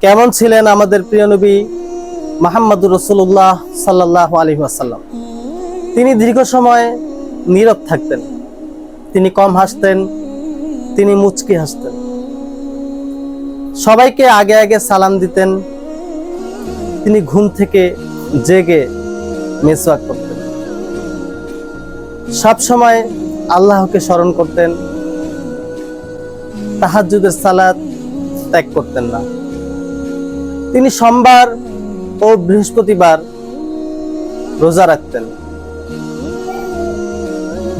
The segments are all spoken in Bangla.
কেমন ছিলেন আমাদের প্রিয় নবী মাহাম্মদুর রসুল্লাহ সাল্লাহ আলী আসাল্লাম তিনি দীর্ঘ সময় নীরব থাকতেন। তিনি কম হাসতেন, তিনি মুচকি হাসতেন। সবাইকে আগে আগে সালাম দিতেন। তিনি ঘুম থেকে জেগে মেসওয়াক করতেন। সব সময় আল্লাহকে স্মরণ করতেন। তাহাজ্জুদের সালাদ ত্যাগ করতেন না। তিনি সোমবার ও বৃহস্পতিবার রোজা রাখতেন।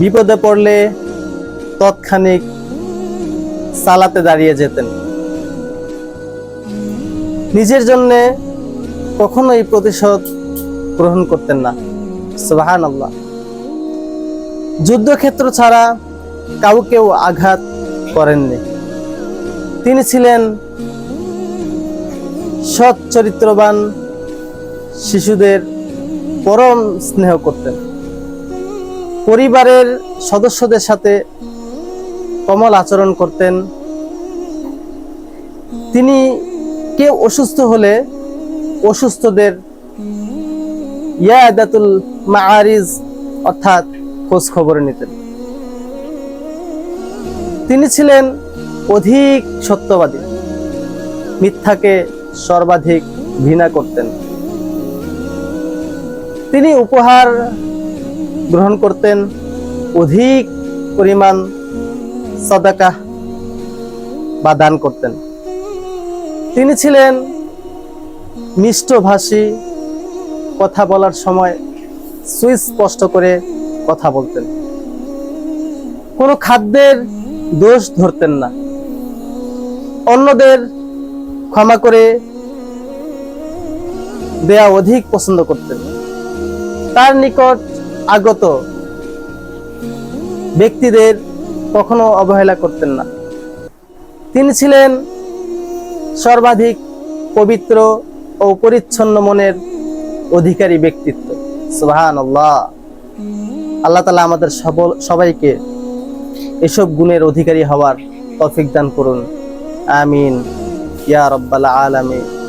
বিপদে পড়লে তৎক্ষণিক সালাতে দাঁড়িয়ে যেতেন। নিজের জন্য কখনোই প্রতিশোধ গ্রহণ করতেন না। সোহান আল্লাহ যুদ্ধক্ষেত্র ছাড়া কাউকেও আঘাত করেননি। তিনি ছিলেন সৎ চরিত্রবান শিশুদের পরম স্নেহ করতেন। পরিবারের সদস্যদের সাথে কমল আচরণ করতেন। তিনি কেউ অসুস্থ হলে অসুস্থদের ইয়াদাতুল মাআরিজ অর্থাৎ খোঁজ খবর নিতেন। তিনি ছিলেন অধিক সত্যবাদী। মিথ্যাকে সর্বাধিক ঘৃণা করতেন। তিনি উপহার গ্রহণ করতেন, অধিক পরিমাণ সদাকা বা দান করতেন। তিনি ছিলেন মিষ্টভাষী, কথা বলার সময় সুস্পষ্ট করে কথা বলতেন। কোনো খাদ্যের দোষ ধরতেন না। অন্যদের ক্ষমা করে দেয়া অধিক পছন্দ করতেন। তার নিকট আগত ব্যক্তিদের কখনো অবহেলা করতেন না। তিনি ছিলেন সর্বাধিক পবিত্র ও পরিচ্ছন্ন মনের অধিকারী ব্যক্তিত্ব। সুহান আল্লাহ আল্লাহ তালা আমাদের সবল, সবাইকে এসব গুণের অধিকারী হওয়ার তৌফিক দান করুন। আমিন। يا رب العالمين.